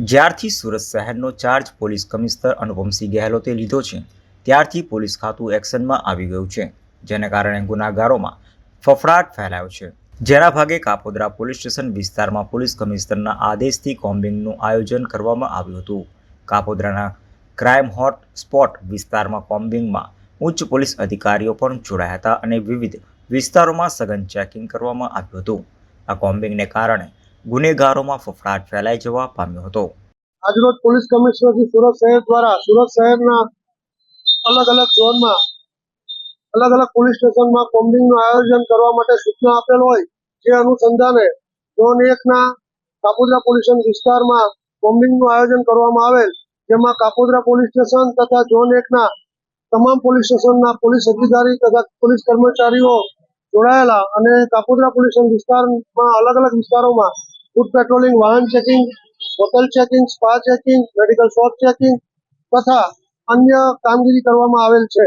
જ્યારથી સુરત શહેરનો charge police commissioner Anupamsinh ગેહલોતે લીધો છે, ત્યારથી પોલીસ ખાતું એક્શનમાં આવી ગયું છે, જેને કારણે ગુનાગારોમાં ફફડાટ ફેલાયો છે. જેના ભાગે કાપોદ્રા પોલીસ સ્ટેશન વિસ્તારમાં પોલીસ કમિશનરના આદેશથી કોમ્બિંગનું આયોજન કરવામાં આવ્યું હતું. કાપોદ્રાના ક્રાઇમ હોટ સ્પોટ વિસ્તારમાં કોમ્બિંગમાં ઉચ્ચ પોલીસ અધિકારીઓ પણ જોડાયા હતા અને વિવિધ વિસ્તારોમાં સઘન ચેકિંગ કરવામાં આવ્યું હતું. આ કોમ્બિંગને કારણે ગુનેગારોમાં ફફડાટ ફેલાઈ જવા પામ્યો હતો. આજરોજ પોલીસ કમિશનર શ્રી સુરત શહેર દ્વારા, સુરત શહેરના અલગ અલગ ઝોનમાં, અલગ અલગ પોલીસ સ્ટેશનમાં કોમ્બિંગનું આયોજન કરવા માટે સૂચના આપેલ હોય, જે અનુસંધાને ઝોન એકના કાપોદ્રા પોલીસ વિસ્તારમાં કોમ્બિંગનું આયોજન કરવામાં આવેલ, જેમાં કાપોદ્રા પોલીસ સ્ટેશન તથા ઝોન એકના તમામ પોલીસ સ્ટેશનના પોલીસ અધિકારી તથા પોલીસ કર્મચારીઓ જોડાયેલા અને કાપોદ્રા પોલીસ વિસ્તારમાં અલગ અલગ વિસ્તારોમાં ફૂડ પેટ્રોલિંગ વાહન checking hotel checking spa checking medical shop checking તથા અન્ય કામગીરી કરવામાં આવેલ છે.